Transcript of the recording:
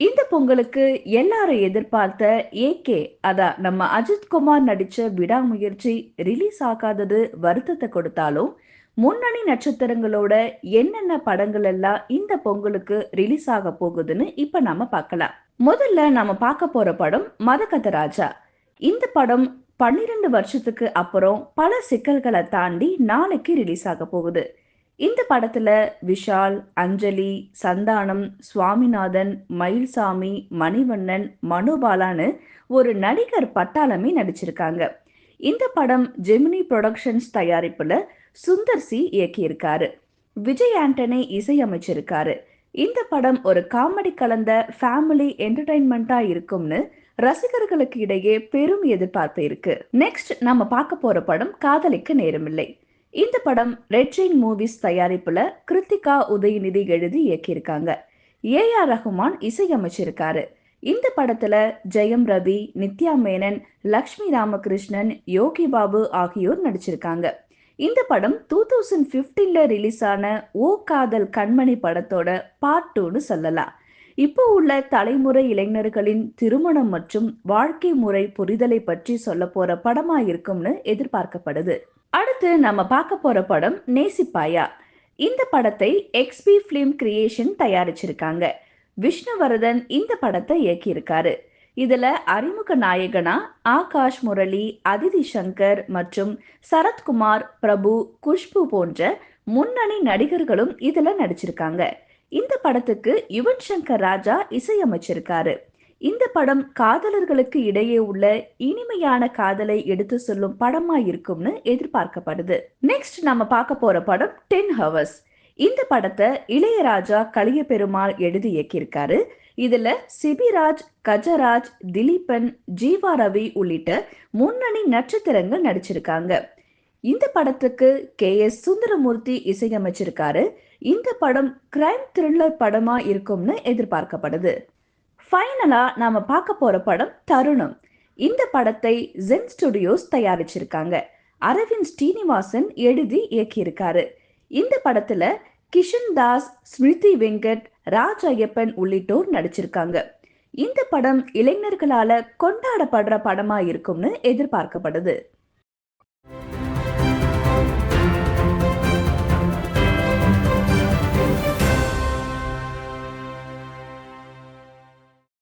இந்த பொங்கலுக்கு எல்லாரும் எதிர்பார்த்த ஏகே அதான் நம்ம அஜித்குமார் நடிச்ச விடாமுயற்சி ரிலீஸ் ஆகாதது வருத்தத்தை கொடுத்தாலும் முன்னணி நட்சத்திரங்களோட என்னென்ன படங்கள் எல்லாம் இந்த பொங்கலுக்கு ரிலீஸ் ஆக போகுதுன்னு இப்ப நாம பார்க்கலாம். முதல்ல நாம பார்க்க போற படம் மதகத ராஜா. இந்த படம் பன்னிரெண்டு வருஷத்துக்கு அப்புறம் பல சிக்கல்களை தாண்டி நாளைக்கு ரிலீஸ் ஆக போகுது. இந்த படத்துல விஷால் அஞ்சலி சந்தானம் சுவாமிநாதன் மயில்சாமி மணிவண்ணன் மனுபாலான்னு ஒரு நடிகர் பட்டாளமே நடிச்சிருக்காங்க. இந்த படம் ஜெமினி ப்ரொடக்ஷன்ஸ் தயாரிப்புல சுந்தர் சி இயக்கியிருக்காரு. விஜய் ஆண்டனி இசையமைச்சிருக்காரு. இந்த படம் ஒரு காமெடி கலந்த ஃபேமிலி என்டர்டைன்மெண்ட்டா இருக்கும்னு ரசிகர்களுக்கு இடையே பெரும் எதிர்பார்ப்பு இருக்கு. நெக்ஸ்ட் நம்ம பார்க்க போற படம் காதலிக்க நேரமில்லை. இந்த படம் ரெட் மூவிஸ் தயாரிப்புல கிருத்திகா உதயநிதி எழுதி இயக்கியிருக்காங்க. A R Rahman இசையமைச்சிருக்காரு. இந்த படத்துல ஜெயம் ரவி நித்யா மேனன் லக்ஷ்மி ராமகிருஷ்ணன் யோகி பாபு ஆகியோர் நடிச்சிருக்காங்க. இந்த படம் டூ தௌசண்ட் பிப்டீன்ல ரிலீஸ் ஆன ஓ காதல் கண்மணி படத்தோட பார்ட் டூன்னு சொல்லலாம். இப்போ உள்ள தலைமுறை இளைஞர்களின் திருமணம் மற்றும் வாழ்க்கை முறை புரிதலை பற்றி சொல்ல போற படமா இருக்கும்னு எதிர்பார்க்கப்படுது. அடுத்து நம்ம பார்க்க போற படம் நேசிப்பாயா. இந்த படத்தை எக்ஸ்பி ஃபிலிம் கிரியேஷன் தயாரிச்சிருக்காங்க. விஷ்ணுவர்தன் இந்த படத்தை இயக்கியிருக்காரு. இதுல அறிமுக நாயகனா ஆகாஷ் முரளி அதிதி சங்கர் மற்றும் சரத்குமார் பிரபு குஷ்பு போன்ற முன்னணி நடிகர்களும் இதுல நடிச்சிருக்காங்க. இந்த படத்துக்கு யுவன் சங்கர் ராஜா இசையமைச்சிருக்காரு. இந்த படம் காதலர்களுக்கு இடையே உள்ள இனிமையான காதலை எடுத்து சொல்லும் படமா இருக்கும்னு எதிர்பார்க்கப்படுது. நெக்ஸ்ட் நம்ம பார்க்க போற படம் டென் ஹவர்ஸ் இந்த படத்தை இளையராஜா கலிய பெருமாள் எழுதி இயக்கியிருக்காரு. இதுல சிபிராஜ் கஜராஜ் திலீபன் ஜீவா ரவி உள்ளிட்ட முன்னணி நட்சத்திரங்கள் நடிச்சிருக்காங்க. இந்த படத்துக்கு கே எஸ் சுந்தரமூர்த்தி இசையமைச்சிருக்காரு. இந்த படம் கிரைம் த்ரில்லர் படமா இருக்கும்னு எதிர்பார்க்கப்படுது. ஃபைனலா நாம பார்க்க போற படம் தருணம். இந்த படத்தை ஜென் ஸ்டுடியோஸ் தயாரிச்சிருக்காங்க. அரவிந்த் ஸ்ரீனிவாசன் எழுதி இயக்கியிருக்காரு. இந்த படத்துல கிஷன் தாஸ் ஸ்மிருதி வெங்கட் ராஜ் ஐயப்பன் உள்ளிட்டோர் நடிச்சிருக்காங்க. இந்த படம் இளைஞர்களால கொண்டாடப்படுற படமா இருக்கும்னு எதிர்பார்க்கப்படுது.